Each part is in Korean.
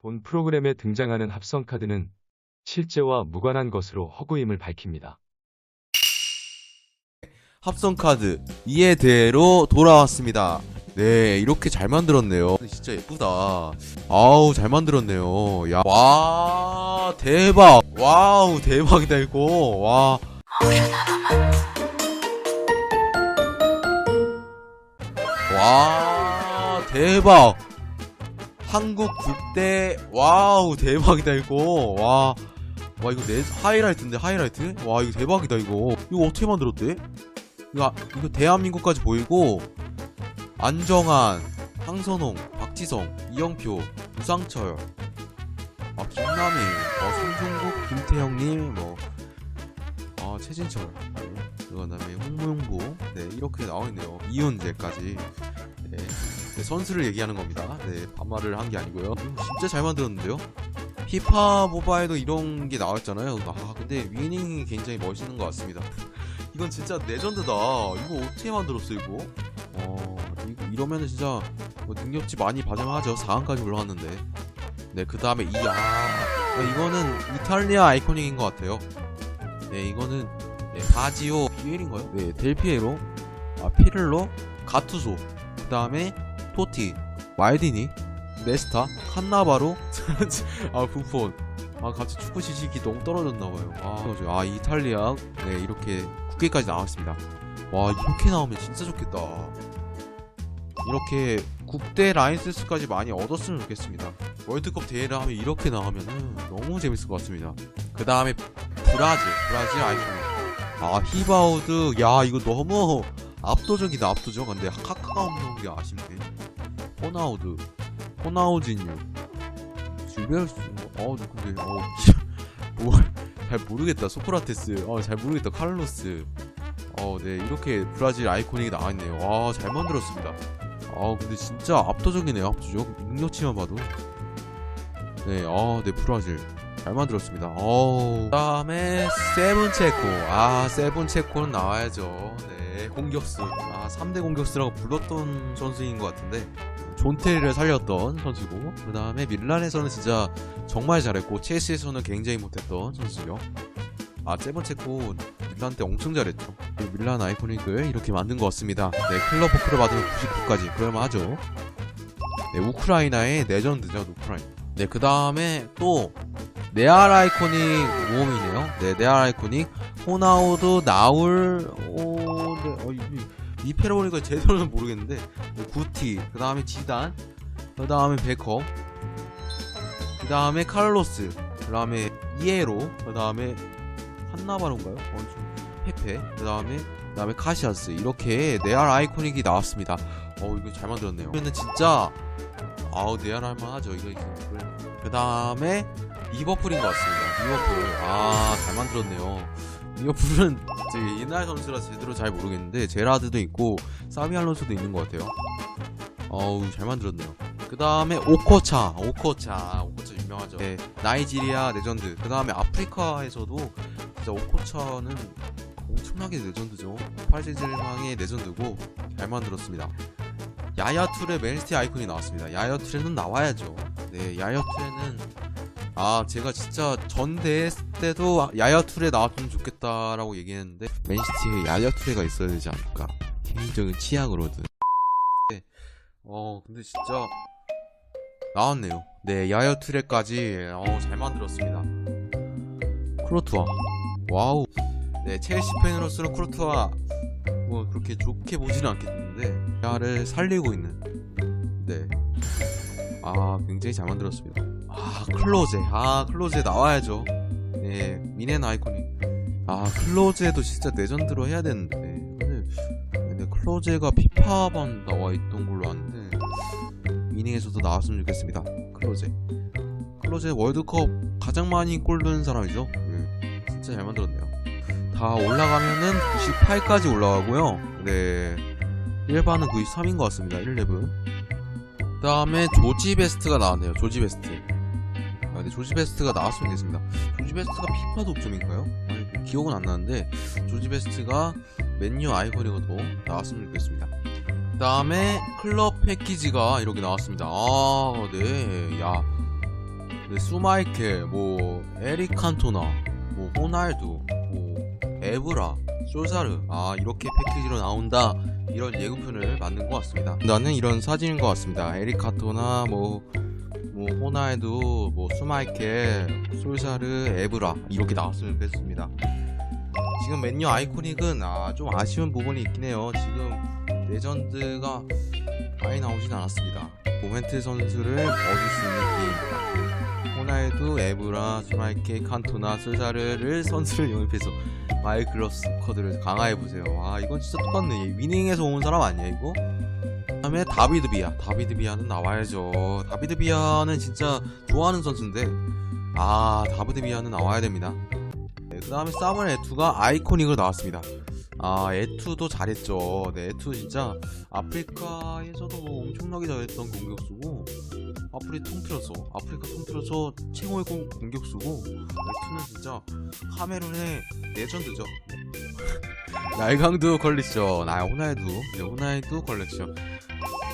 본 프로그램에 등장하는 합성 카드는 실제와 무관한 것으로 허구임을 밝힙니다. 합성 카드 이해대로 돌아왔습니다. 네, 이렇게 잘 만들었네요. 진짜 예쁘다. 아우, 잘 만들었네요. 야, 와, 대박. 와우, 대박이다 이거. 와. 와, 대박. 한국 국대 와우, 대박이다 이거. 와. 와 이거 내 하이라이트인데 하이라이트? 와 이거 대박이다 이거. 이거 어떻게 만들었대? 이거 이거 대한민국까지 보이고 안정환, 황선홍, 박지성, 이영표, 유상철, 아 김남희, 어, 손종국, 김태형님, 뭐, 아 최진철, 네. 그다음에 홍명보, 네 이렇게 나와 있네요. 이윤재까지. 네. 네, 선수를 얘기하는 겁니다. 네 반말을 한 게 아니고요. 이거 진짜 잘 만들었는데요. 피파 모바일도 이런 게 나왔잖아요. 아 근데 위닝이 굉장히 멋있는 것 같습니다. 이건 진짜 레전드다. 이거 어떻게 만들었어 이거? 어 이거 이러면 은 진짜 뭐 능력치 많이 봐장하죠. 4강까지 올라왔는데. 네 그 다음에 이아 어, 이거는 이탈리아 아이코닉인 것 같아요. 네 이거는 네, 바지오 비엘인가요? 네 델피에로, 아 피를로, 가투소, 그 다음에 토티, 말디니, 네스타, 칸나바로, 아 부폰. 아 갑자기 축구 지식이 너무 떨어졌나봐요. 아, 아 이탈리아 네 이렇게 국회까지 나왔습니다. 와 이렇게 나오면 진짜 좋겠다. 이렇게 국대 라이센스까지 많이 얻었으면 좋겠습니다. 월드컵 대회를 하면 이렇게 나오면은 너무 재밌을 것 같습니다. 그 다음에 브라질, 브라질 아이코닉. 아 히바우드, 야 이거 너무 압도적이다 압도적. 근데 카카가 없는 게 아쉽네. 호나우드, 호나우진유, 줄베르스. 어 근데 어 뭐잘 모르겠다. 소크라테스. 어잘 모르겠다. 칼로스. 어, 네, 이렇게 브라질 아이코닉이 나와있네요. 와, 잘 만들었습니다. 아, 근데 진짜 압도적이네요, 압도적. 능력치만 봐도. 네, 아, 네, 브라질. 잘 만들었습니다. 어우. 그 다음에, 세븐 체코. 아, 세븐 체코는 나와야죠. 네, 공격수. 아, 3대 공격수라고 불렀던 선수인 것 같은데. 존테리를 살렸던 선수고, 그 다음에 밀란에서는 진짜 정말 잘했고, 첼시에서는 굉장히 못했던 선수죠. 아, 세븐체코 밀란 때 엄청 잘했죠. 그 밀란 아이코닉을 이렇게 만든 것 같습니다. 네, 클럽 포크를 받으면 99까지 그럴만 하죠. 네, 우크라이나의 레전드죠, 우크라이나. 네, 그 다음에 또 네알 아이코닉 모험이네요. 네, 네알 아이코닉 호나우드 나울 오, 네, 어, 이, 이 페로니가 제대로는 모르겠는데 네, 구티, 그 다음에 지단, 그 다음에 베커, 그 다음에 칼로스, 그 다음에 이에로, 그 다음에 한나바로인가요? 어, 좀 페페 그 다음에 그 다음에 카시아스. 이렇게 네알 아이코닉이 나왔습니다. 어 이거 잘 만들었네요. 그러면은 진짜 아우 네알 할만하죠 이거. 그 다음에 리버풀인 것 같습니다. 리버풀. 아잘 만들었네요 리버풀은 이제 옛날 선수라 제대로 잘 모르겠는데 제라드도 있고 사비 알론소도 있는 것 같아요 어우 잘 만들었네요 그 다음에 오코차 오코차 오코차 유명하죠 네, 나이지리아 레전드 그 다음에 아프리카에서도 진짜 오코차는 엄청나게 레전드죠. 87망의 레전드고 잘 만들었습니다. 야야툴의 맨시티 아이콘이 나왔습니다. 야야툴에는 나와야죠. 네, 야야툴에는 아 제가 진짜 전 대회 때도 야야툴에 나왔으면 좋겠다라고 얘기했는데 맨시티에 야야툴에가 있어야 되지 않을까 개인적인 취향으로든. 네, 어 근데 진짜 나왔네요. 네, 야야툴에까지 어, 잘 만들었습니다. 크로투아 와우. 네, 첼시 팬으로서는 크루트와 뭐 그렇게 좋게 보지는 않겠는데 야를 살리고 있는 네. 아, 굉장히 잘 만들었습니다. 아, 클로제. 아, 클로제 나와야죠. 네, 미넨 아이코닉. 아, 클로제도 진짜 레전드로 해야 되는데. 근데, 근데 클로제가 피파만 나와 있던 걸로 아는데 미닝에서도 나왔으면 좋겠습니다. 클로제. 클로제 월드컵 가장 많이 골 넣은 사람이죠. 네, 진짜 잘 만들었네요. 다 올라가면은 98까지 올라가고요. 네. 1반은 93인 것 같습니다. 11. 그 다음에 조지 베스트가 나왔네요. 조지 베스트. 아, 네, 조지 베스트가 나왔으면 좋겠습니다. 조지 베스트가 피파 독점인가요? 아니, 뭐 기억은 안 나는데, 조지 베스트가 맨유 아이콘이고도 나왔으면 좋겠습니다. 그 다음에 클럽 패키지가 이렇게 나왔습니다. 아, 네. 야. 네, 수마이켈, 뭐 에릭 칸토나, 뭐 호날두, 뭐 에브라, 솔사르, 아 이렇게 패키지로 나온다 이런 예고편을 만든 것 같습니다. 나는 이런 사진인 것 같습니다. 에릭 칸토나, 뭐, 뭐 호날두, 뭐 수마이켈, 솔사르, 에브라 이렇게 나왔으면 좋겠습니다. 지금 맨유 아이코닉은 아, 좀 아쉬운 부분이 있긴 해요. 지금 레전드가 많이 나오진 않았습니다. 모멘트 선수를 얻을 수 있는 게임. 호날두, 에브라, 스마이케, 칸토나, 솔자르를 선수를 영입해서 마이클러스 코드를 강화해보세요. 아, 이건 진짜 똑같네. 위닝에서 온 사람 아니야, 이거? 그 다음에 다비드 비아. 다비드 비아는 나와야죠. 다비드 비아는 진짜 좋아하는 선수인데, 아, 다비드 비아는 나와야 됩니다. 네, 그 다음에 사물 에투가 아이코닉으로 나왔습니다. 아, 에투도 잘했죠. 네, 에투 진짜 아프리카에서도 뭐 엄청나게 잘했던 공격수고, 아프리 통틀어서, 아프리카 통틀어서 최고의 공, 공격수고, 에투는 진짜 카메룬의 레전드죠. 날강도 컬렉션, 아, 호날두, 네, 호날두 컬렉션.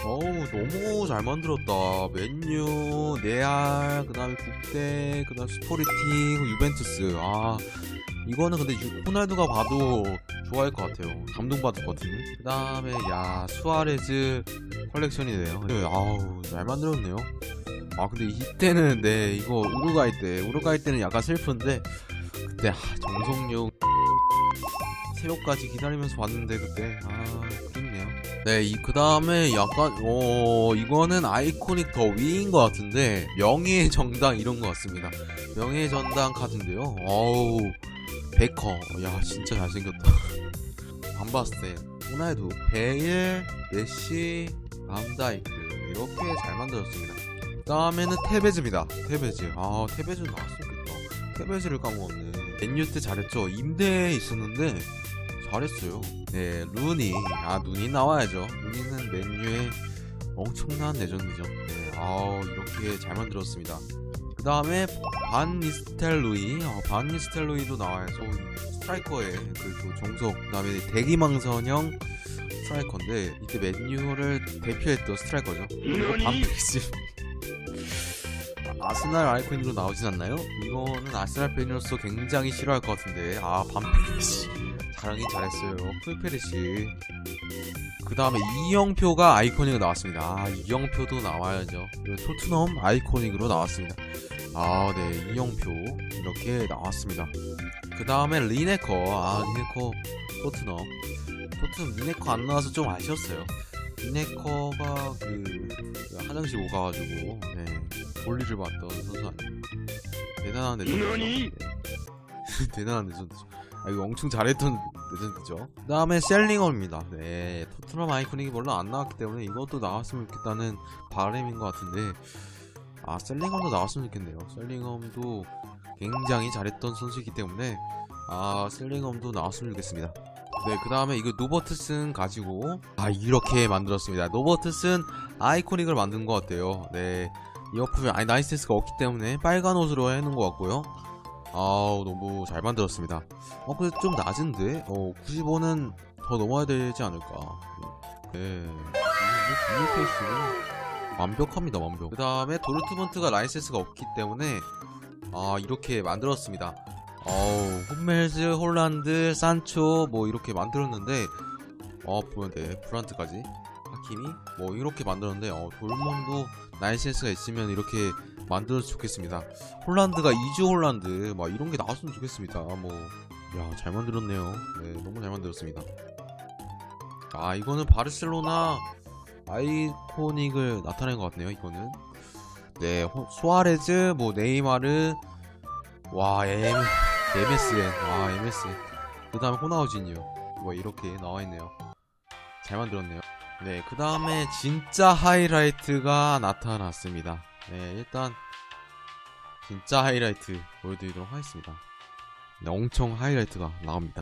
어우, 너무 잘 만들었다. 맨유, 레알, 그 다음에 국대, 그 다음 스포리팅, 유벤투스. 아, 이거는 근데 유- 호날두가 봐도 좋아할 것 같아요. 감동받을 것 같은데. 그 다음에, 야, 수아레즈 컬렉션이네요. 네, 아우, 잘 만들었네요. 아, 근데 이때는, 네, 이거 우루과이 때, 우루과이 때는 약간 슬픈데, 그때, 아, 정성용, 새벽까지 기다리면서 봤는데, 그때, 아, 그립네요. 네, 이, 그 다음에 약간, 어, 이거는 아이코닉 더 위인 것 같은데, 명예의 정당 이런 것 같습니다. 명예의 전당 카드인데요. 어우, 베커. 야, 진짜 잘생겼다. 안 봤을 때, 호날두, 베일, 메시, 람다이크. 이렇게 잘 만들었습니다. 그 다음에는 테베즈입니다. 테베즈. 아, 테베즈 나왔으면 좋겠다. 테베즈를 까먹었네. 맨유 때 잘했죠. 임대에 있었는데, 잘했어요. 네, 루니. 아, 루니 나와야죠. 루니는 맨유의 엄청난 레전드죠. 네, 아우, 이렇게 잘 만들었습니다. 그 다음에 반 니스텔루이. 어, 반 니스텔루이도 나와야죠. 스트라이커의 그또 정석. 그 다음에 대기망선형 스트라이커인데, 이때 맨유를 대표했던 스트라이커죠. 그리고 반페이지. 아스날 아이콘으로 나오진 않나요? 이거는 아스날 팬으로서 굉장히 싫어할 것 같은데 아 반페이지 잘하긴 잘했어요 풀페르시 그 다음에 이영표가 아이코닉으로 나왔습니다 아 이영표도 나와야죠 그리고 토트넘 아이코닉으로 나왔습니다 아네 이영표 이렇게 나왔습니다. 그 다음에 리네커. 아 리네커 토트넘 토트넘 리네커 안 나와서 좀 아쉬웠어요. 리네커가 그 화장실 못 가가지고 네 볼일을 봤던 선수 아니에요. 대단한 레전드죠. 네. 대단한 레전드죠. 아, 이거 엄청 잘했던 레전드죠. 그 다음에 셀링엄입니다. 네, 토트넘 아이코닉이 별로 안 나왔기 때문에 이것도 나왔으면 좋겠다는 바람인 것 같은데, 아, 셀링엄도 나왔으면 좋겠네요. 셀링엄도 굉장히 잘했던 선수이기 때문에, 아, 셀링엄도 나왔으면 좋겠습니다. 네, 그 다음에 이거 노버트슨 가지고, 아, 이렇게 만들었습니다. 노버트슨 아이코닉을 만든 것 같아요. 네, 이어폰이 아니, 나이센스가 없기 때문에 빨간 옷으로 해놓은 것 같고요. 아우 너무 잘 만들었습니다. 어 근데 좀 낮은데? 어 95는 더 넘어야 되지 않을까? 네. 이 페이스는 완벽합니다 완벽. 그 다음에 도르트문트가 라이센스가 없기 때문에 아 이렇게 만들었습니다. 어우 홈멜즈, 홀란드, 산초 뭐 이렇게 만들었는데 어 보는데 브란트까지 하키미 뭐 이렇게 만들었는데 어 돌몬도 라이센스가 있으면 이렇게 만들어서 좋겠습니다. 홀란드가 이주 홀란드 막 이런 게 나왔으면 좋겠습니다. 뭐 야 잘 만들었네요. 네 너무 잘 만들었습니다. 아 이거는 바르셀로나 아이코닉을 나타낸 것 같네요. 이거는 네 호- 수아레즈 뭐 네이마르 와 M MSN 와 MSN 그 다음에 호나우지니요 뭐 이렇게 나와 있네요. 잘 만들었네요. 네, 그 다음에 진짜 하이라이트가 나타났습니다. 네, 일단 진짜 하이라이트 보여드리도록 하겠습니다. 네, 엄청 하이라이트가 나옵니다.